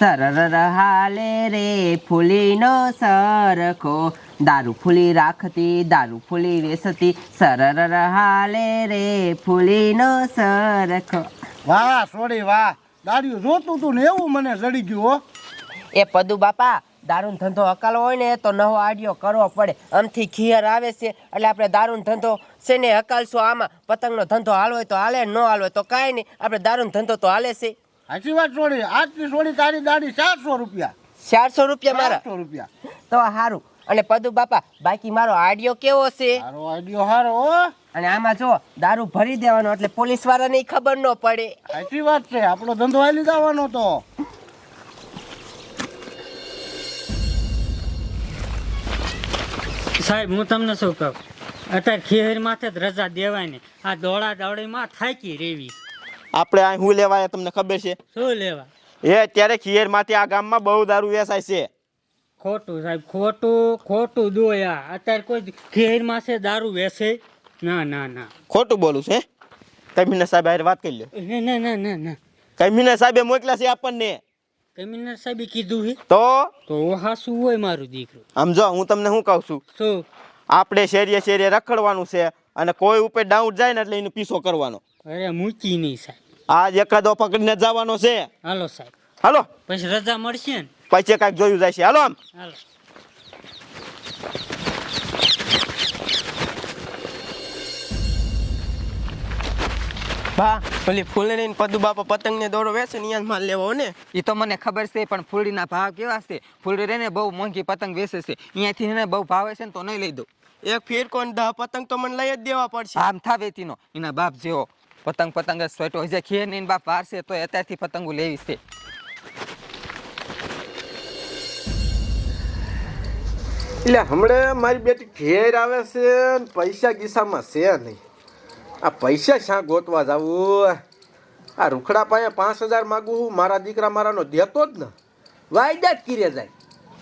સરર હાલે રે ફૂલીનો સરખો. દારૂ ફૂલી રાખતી દારૂ ફૂલી વેસતી. સરર હાલે રે ફૂલીનો સરખો. વાહ સોરી વાહ. દારૂ જોતું તું ને એવું મને જડી ગયું હો. એ પદુ બાપા દારૂન ધંધો અકાલ હોય ને તો નવો આડિયો કરવો પડે. આમથી ખીયર આવે છે એટલે આપણે દારૂન ધંધો છે ને અકાલશું આમાં પતંગનો ધંધો હાલવો હોય તો હાલે ન હાલવો હોય તો કાંઈ નહીં. આપણે દારૂન ધંધો તો હાલે છે. સાચી વાત સોડી આજની સોડી તારી દાડી ચારસો રૂપિયા. ચારસો રૂપિયા મારા. ચારસો રૂપિયા. તો સારું અને પદુ બાપા બાકી મારો આડિયો કેવો છે? મારો આઈડિયો હારો હો. અને આમાં જો દારૂ ભરી દેવાનો એટલે પોલીસ વાળાને ખબર ન પડે. સાચી વાત છે. આપણો ધંધો હાલી જવાનો તો. સાહેબ હું તમને શું કહું? અત્યારે ખેર માથે જ રજા દેવાય ને આ દોડા દોડીમાં થાકી રેવી. આપણે આ શું લેવાય તમને ખબર છે? શું લેવા? એ અત્યારે ખીયરમાંથી આ ગામમાં બહુ દારૂ વેચાય છે. ખોટું સાહેબ ખોટું ખોટું દોયા અત્યારે કોઈ ખીર માથે દારૂ વેચે? ના ના ના. ખોટું બોલું છે કમિશનર સાહેબ હારે વાત કરી લો. ના ના ના ના ના. કમિશનર સાહેબે મોકલ્યા છે આપણને. કમિશનર સાહેબે કીધું છે? તો? તો હાસું હોય મારું દીકરું. આમ જો હું તમને શું કહું છું? શું? આપણે શેરીએ શેરીએ રખડવાનું છે. અને કોઈ ઉપર ડાઉટ જાય ને એટલે એનો પીછો કરવાનો. અરે મૂકી નહીં સાહેબ. આજ એકાદો પકડીને જવાનો છે. હાલો સાહેબ. હાલો. પછી રજા મળશે ને? પછી કાંઈક જોયું જાય છે. હાલો આમ. હાલો. બા પેલી ફૂલણી પદુ બાપા પતંગ ને દોડો વેચે ને અહીંયા માલ લેવો ને? એ તો મને ખબર છે પણ ફૂલડીના ભાવ કેવા છે? ફૂલડી રે ને બહુ મોંઘી પતંગ વેચે છે. અહીંયાથી ને બહુ ભાવે છે ને તો નહીં લઈ દઉં. એક ફેર કોણ દહ પતંગ તો મને લઈ જ દેવા પડશે. આમ થા વેતીનો. એના બાપ જેવો પતંગ પતંગ જ સોટો જે ખેર ને બાપ વારશે તો અત્યારથી પતંગો લેવી છે. એટલે હમણાં મારી બેટી ઘેર આવે છે ને પૈસા ગીસામાં છે નહીં. આ પૈસા શા ગોતવા જાવું? આ રૂખડા પાસે પાંચ હજાર માગું હું મારા દીકરા મારાનો દેતો જ ને. વાયદા જ કીરે જાય.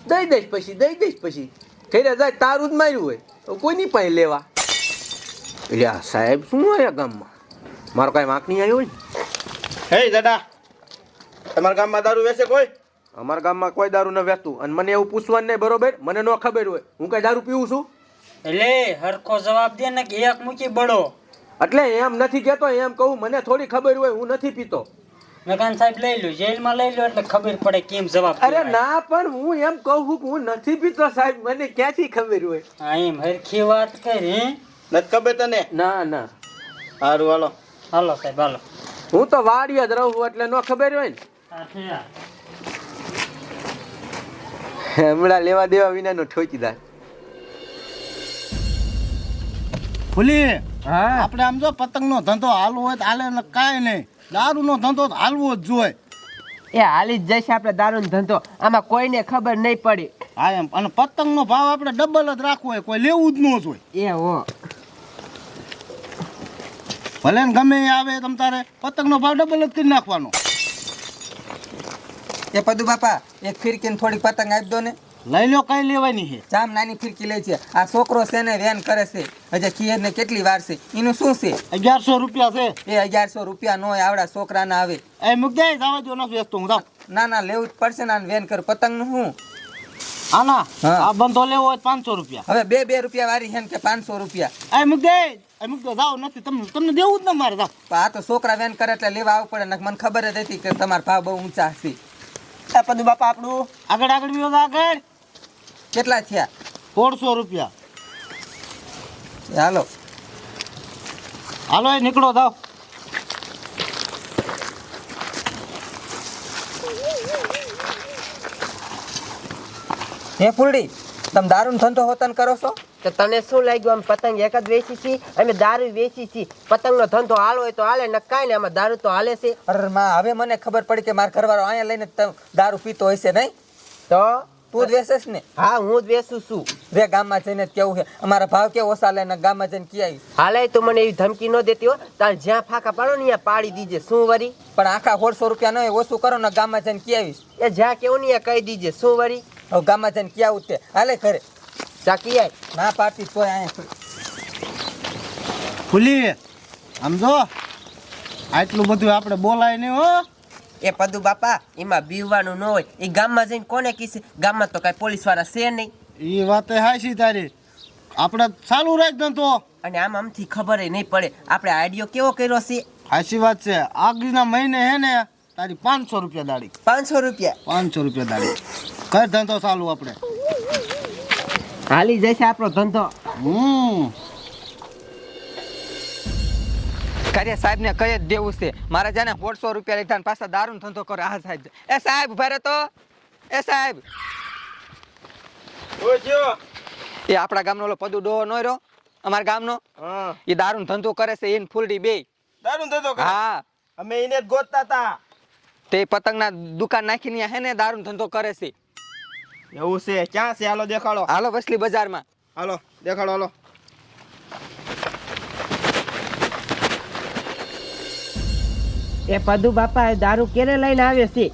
દઈ દઈશ પછી દઈ દઈશ પછી. ખેરે જાય તારું જ માર્યું હોય. કોઈની પાસે લેવા? એટલે સાહેબ શું આવ્યા ગામમાં? મારો કાંઈ વાંક નહીં આવ્યો ને? હે દાદા તમારા ગામમાં દારૂ વેચે કોઈ? અમારા ગામમાં કોઈ દારૂ ન વેચતું. અને મને એવું પૂછવાનું નહીં બરોબર? મને ન ખબર હોય. હું કઈ દારૂ પીવું છું? એટલે હરખો જવાબ દે ને કે એક મૂકી બળો. એટલે એમ નથી કહેતો એમ કહું. મને થોડી ખબર હોય હું નથી પીતો. મેકાન સાહેબ લઈ લો જેલમાં લઈ લો એટલે ખબર પડે કેમ જવાબ અરે ના પણ હું એમ કહું છું કે હું નથી પીતો સાહેબ મને ક્યાંથી ખબર હોય? હા એમ હરખી વાત કરી નથી ખબર તને? ના ના. સારું હાલો. હાલો સાહેબ હાલો. હું તો વાડીએ જ રહું એટલે ન ખબર હોય ને. હમણાં લેવા દેવા વિનાનો ઠોકીદાર ફૂલી હા. આપણે આમ જો પતંગનો ધંધો હાલવો હોય તો હાલે કાંઈ નહીં. દારૂનો ધંધો તો હાલવો જ જોઈએ. એ હાલી જ જશે આપણે દારૂનો ધંધો. આમાં કોઈને ખબર નહીં પડી. હા એમ. અને પતંગનો ભાવ આપણે ડબલ જ રાખવો હોય કોઈ લેવું જ ન જોઈએ. એ હો. ભલે ને ગમે એ આવે તમ તારે પતંગનો ભાવ ડબલ જ કરી નાખવાનો. એ પદુ બાપા એક ફિરકીને થોડી પતંગ આપી દો ને. લઈ લો કઈ લેવાની છે? જામ નાની ફિરકી લે છે. આ છોકરો છે ને વેન કરે છે. હજે કીએ ને કેટલી વાર છે? એનું શું છે? અગિયારસો રૂપિયા છે. એ અગિયારસો રૂપિયા નો આવડા આવડા છોકરાના આવે. એ મૂક દે જવા દો નથી વેચતો હું જાઉં. ના ના લેવું જ પડશે ને વેન કર. પતંગનું શું? આના હા. આ બંધો લેવો હોય પાંચસો રૂપિયા. હવે બે બે રૂપિયા વાળી છે ને કે પાંચસો રૂપિયા. એ મૂક દે એ મૂક નથી તમને તમને દેવું જ ન મારે આ તો છોકરા વેન કરે એટલે લેવા આવવું પડે ને મને ખબર જ હતી કે તમારા ભાવ બહુ ઊંચા હશે પદુ બાપા આપણું. આગળ આગળ વિયો આગળ કેટલા થયા? સોળસો રૂપિયા. હાલો. હાલો એ નીકળો દાવ એ ફૂલડી તમે દારૂ ધંધો હોતન કરો છો? તો તને શું લાગ્યું? આમ પતંગ એક જ વેચી છી? અમે દારૂ વેચી છી પતંગનો ધંધો હાલો હોય તો હાલે ને કાંઈ ને આમાં દારૂ તો હાલે છે. અરે માં હવે મને ખબર પડી કે મારા ઘરવાળો અહીંયા લઈને દારૂ પીતો હશે નહીં? તો? તું જ વેચેસ ને? હા હું જ વેચું છું. રે ગામમાં જઈને જ કેવું છે? અમારા ભાવ કેવો ઓછા લે ને ગામમાં જઈને કી આવી હાલે તો મને એવી ધમકી ન દેતી હો. તાર જ્યાં ફાંકા પાડો ને ત્યાં પાડી દીજે. શું વરી? પણ આખા સોળસો રૂપિયા ન હોય ઓછું કરો ને ગામમાં જઈને કી આવીશ? એ જ્યાં કેવું ને કહી દીજે. શું વરી? હવે ગામમાં જઈને કી આવું તે હાલે ઘરે. ચાકી આય. ના પાડતી તોય અહીંયા ફૂલી આમ આટલું બધું આપણે બોલાય નહીં હો. એ પદુ બાપા એમાં બીવવાનું ન હોય. એ ગામમાં જઈને કોને કીશે ગામમાં તો કાંઈ પોલીસવાળા છે નહીં. એ વાત હાશી તારી. આપણે ચાલુ રાખ ધંધો અને આમ આમથી ખબર નહીં પડે. આપણે આઈડિયો કેવો કર્યો છે? હાશી વાત છે. આગળના મહિને હે ને તારી પાંચસો રૂપિયા દાડી. પાંચસો રૂપિયા. પાંચસો રૂપિયા દાડી. કઈ ધંધો ચાલુ આપણે. હાલી જશે આપણો ધંધો. હમ. કાર્ય સાહેબ ને કઈ જ દેવું છે. મારા જાને સોળસો રૂપિયા લીધા પાછા દારૂ ધંધો કરે. આ સાહેબ. એ સાહેબ ઊભા તો. એ સાહેબ. એ આપણા ગામનો ઓલો પદુ ડોહો નો રહ્યો. અમારા ગામનો. એ દારૂ ધંધો કરે છે એને ફૂલડી બે. દારૂ ધંધો કરે? હા. અમે એને ગોતતા હતા તે પતંગના દુકાન નાખીને હે ને દારૂ ધંધો કરે છે. એવું છે. ક્યાં છે? હાલો દેખાડો. હાલો વસલી બજારમાં. હાલો દેખાડો હાલો. એ પદુ બાપા દારૂ ક્યારે લઈને આવે છે?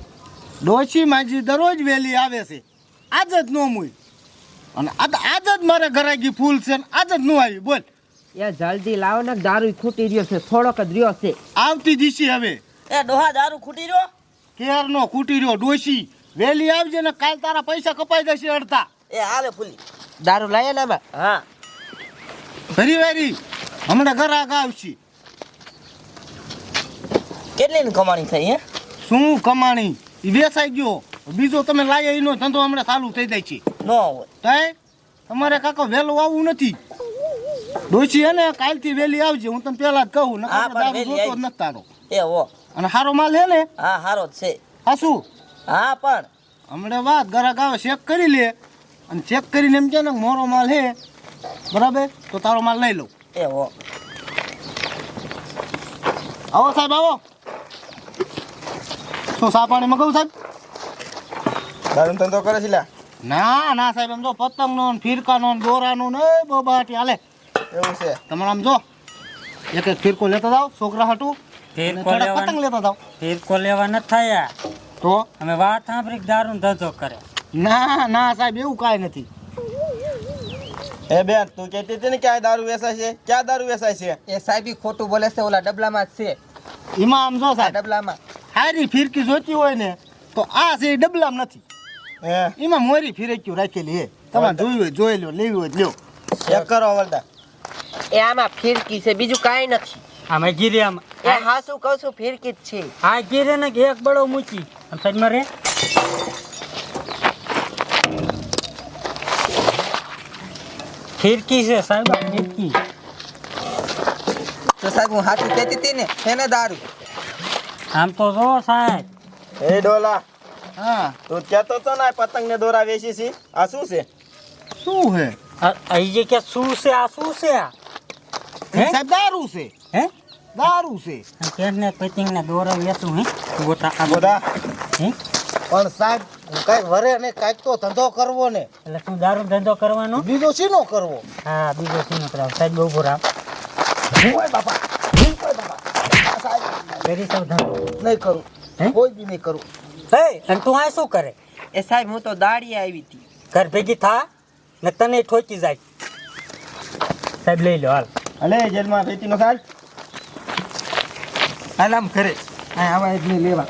ડોશી માજી દરરોજ વહેલી આવે છે. આજ જ નો મુય. અને આજ આજ જ મારે ઘરાગી ફૂલ છે ને આજ જ નો આવી બોલ. એ જલ્દી લાવો ને દારૂ ખૂટી રહ્યો છે થોડોક જ રહ્યો છે. આવતી દીશી હવે. એ ડોહા દારૂ ખૂટી રહ્યો? કેર નો ખૂટી રહ્યો ડોશી. વહેલી આવજે ને કાલ તારા પૈસા કપાઈ જશે અડધા. એ હાલે ફૂલી. દારૂ લાયા ને હા. ફરી વારી. હમણાં ઘર ઘરાક આવશે. કેટલી કમાણી થઈ હે? શું કમાણી? એ વેચાઈ ગયો. બીજો તમે લાયા એનો ધંધો હમણાં ચાલુ થઈ જાય છે. ન હોય. તાય? તમારે કાકો વહેલું આવવું નથી. ડોશી હે ને કાલથી વેલી આવજે. હું તને પહેલા જ કહું ને હા, પણ જોતો જ નથી તારો. એ હો. અને સારો માલ હે ને? હા હારો જ છે. આ શું? હા પણ. હમણાં વાત ગ્રાહક આવે ચેક કરી લે. અને ચેક કરીને એમ કે ને મોરો માલ હે. બરાબર? તો તારો માલ લઈ લઉં. એ હો. આવો સાહેબ આવો. શું સા પાણી મગાવું સાહેબ? દારૂ ધંધો કરે છે ના ના સાહેબ એમ જો પતંગનો ને ફિરકાનો ને દોરાનો ને બોબાટી હાલે. એવું છે. તમારે આમ જો એક એક ફિરકો લેતા જાઓ છોકરા હાટું ફિરકો લેવા પતંગ લેતા જાઓ. ફિરકો લેવા ન થયા. તો? અમે વાત સાંભળી દારૂ ધંધો કરે. ના ના સાહેબ એવું કાંઈ નથી. એ બેન તું કહેતી હતી ને ક્યાં દારૂ વેચાય છે? ક્યાં દારૂ વેચાય છે? એ સાહેબ ખોટું બોલે છે ઓલા ડબલામાં જ છે. એમાં આમ જો સાહેબ ડબલામાં. સારી ફિરકી જોતી હોય ને તો આ છે એ ડબલામ નથી. એમાં મોરી ફિરકીઓ રાખેલી હે. તમારે જોયું હોય જોઈ લો લેવી હોય લ્યો. ચેક કરો વળતા એ આમાં ફિરકી છે બીજું કાંઈ નથી. આમાં ગીરે આમાં. એ હા શું કહું છું ફિરકી જ છે. આ ગીરે ને એક બળો મૂકી. અને સાઈડમાં રે ફિરકી છે સાહેબ ફિરકી. તો સાહેબ હું હાથું કહેતી હતી ને એને દારૂ. આમ તો જો સાહેબ. એ ડોલા હા. તું કહેતો તો ને પતંગ ને દોરા વેચી છે? આ શું છે? શું હે? આ- અહીં જે કે શું છે આ શું છે? આ હે? સાહેબ દારૂ છે. હે? દારૂ છે. કેમ ને પતંગ ને દોરા વેચું હે? ગોટા આ બધા હે? પણ સાહેબ કાંઈક વરે ને કાંઈક તો ધંધો કરવો ને. એટલે શું દારૂ ધંધો કરવાનો? બીજો શીનો કરવો? હા બીજો સીનો કરાવ સાહેબ બહુ ભરા વેરી સાવધાન. નહીં કરું. હે? કોઈ બી નહીં કરું. હે અને તું આ શું કરે? એ સાહેબ હું તો દાડી આવી હતી. ઘર ભેગી થા ને તને ઠોકી જાય. સાહેબ લઈ લો હાલ. અલે જેલમાં રેતી નો ખાલ હાલ આમ ઘરે. આવા એટલે લેવા.